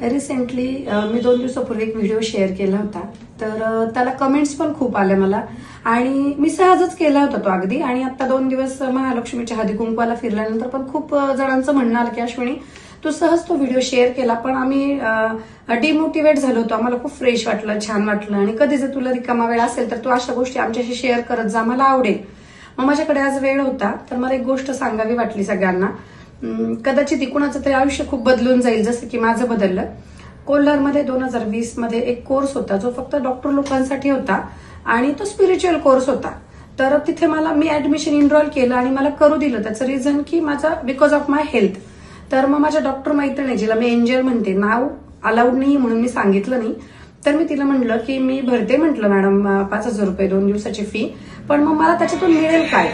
Recently मी दोन दिवसापूर्वी एक व्हिडिओ शेअर केला होता. तर त्याला कमेंट्स पण खूप आल्या मला. आणि मी सहजच केला होता तो अगदी. आणि आता दोन दिवस महालक्ष्मीच्या हळदी कुंकवाला फिरल्यानंतर पण खूप जणांचं म्हणणं आलं की अश्विनी तू सहज तो व्हिडिओ शेअर केला. पण आम्ही डिमोटिवेट झालो होतो. आम्हाला खूप फ्रेश वाटलं छान वाटलं. आणि कधी जर तुला रिकामा वेळ असेल तर तू अशा गोष्टी आमच्याशी शेअर करत जा. मला आवडेल. मग माझ्याकडे आज वेळ होता. तर मला एक गोष्ट सांगावी वाटली सगळ्यांना. कदाचित इकुणाचं तरी आयुष्य खूप बदलून जाईल जसं की माझं बदललं. कोल्हारमध्ये दोन हजार वीसमध्ये एक कोर्स होता जो फक्त डॉक्टर लोकांसाठी होता आणि तो स्पिरिच्युअल कोर्स होता. तर तिथे मला मी ऍडमिशन इनरोल केलं आणि मला करू दिलं. त्याचं रिझन की माझा बिकॉज ऑफ माय हेल्थ तर मग माझ्या डॉक्टर मैत्रिणी जिला मी एंजल म्हणते नाव अलाउड नाही म्हणून मी सांगितलं नाही. तर मी तिला म्हटलं की मी भरते म्हटलं मॅडम पाच हजार रुपये दोन दिवसाची फी पण मग मला त्याच्यातून मिळेल काय?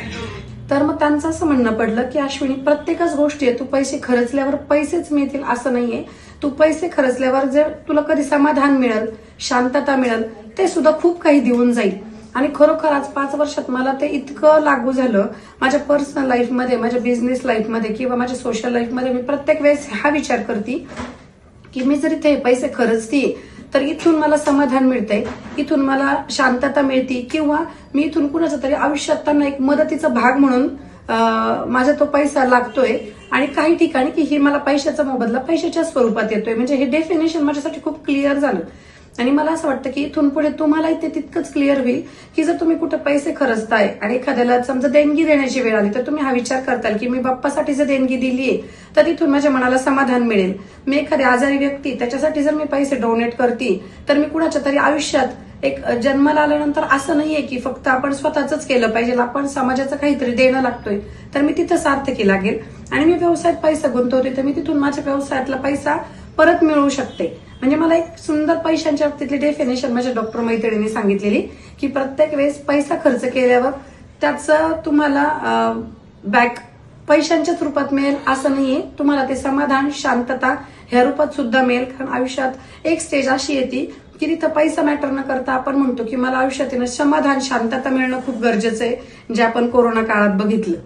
तर मग त्यांचं असं म्हणणं पडलं की अश्विनी प्रत्येकच गोष्टी आहे तू पैसे खर्चल्यावर पैसेच मिळतील असं नाहीये. तू पैसे खर्चल्यावर जर तुला कधी समाधान मिळेल शांतता मिळेल ते सुद्धा खूप काही देऊन जाईल. आणि खरोखर आज पाच वर्षात मला ते इतकं लागू झालं माझ्या पर्सनल लाईफमध्ये माझ्या बिझनेस लाईफमध्ये किंवा माझ्या सोशल लाईफमध्ये मी प्रत्येक वेळेस हा विचार करते की मी जर इथे पैसे खर्चते तर इथून मला समाधान मिळतंय. इथून मला शांतता मिळते किंवा मी इथून कुणाचा तरी आयुष्यात त्यांना एक मदतीचा भाग म्हणून माझा तो पैसा लागतोय. आणि काही ठिकाणी की हे मला पैशाचा मोबदला पैशाच्या स्वरूपात येतोय. म्हणजे हे डेफिनेशन माझ्यासाठी खूप क्लिअर झालं. आणि मला असं वाटतं की इथून पुढे तुम्हालाही ते तितकंच क्लिअर होईल की जर तुम्ही कुठं पैसे खर्चताय आणि एखाद्याला समजा देणगी देण्याची वेळ आली तर तुम्ही हा विचार करताल की मी बाप्पासाठी जर देणगी दिलीये तर तिथून माझ्या मनाला समाधान मिळेल. मी एखादी आजारी व्यक्ती त्याच्यासाठी जर मी पैसे डोनेट करते तर मी कुणाच्या तरी आयुष्यात एक जन्माला आल्यानंतर असं नाहीये की फक्त आपण स्वतःच केलं पाहिजे आपण समाजाचं काहीतरी देणं लागतोय तर मी तिथं सार्थकी लागेल. आणि मी व्यवसायात पैसा गुंतवते तर मी तिथून माझ्या व्यवसायातला पैसा परत मिळवू शकते. म्हणजे मला एक सुंदर पैशांच्या बाबतीतली डेफिनेशन माझ्या डॉक्टर मैत्रिणींनी सांगितलेली की प्रत्येक वेळेस पैसा खर्च केल्यावर त्याचं तुम्हाला बॅक पैशांच्याच रूपात मिळेल. असं नाहीये. तुम्हाला ते समाधान शांतता ह्या रूपात सुद्धा मिळेल. कारण आयुष्यात एक स्टेज अशी येते की तिथं पैसा मॅटर न करता आपण म्हणतो की मला आयुष्यात समाधान शांतता मिळणं खूप गरजेचं आहे जे आपण कोरोना काळात बघितलं.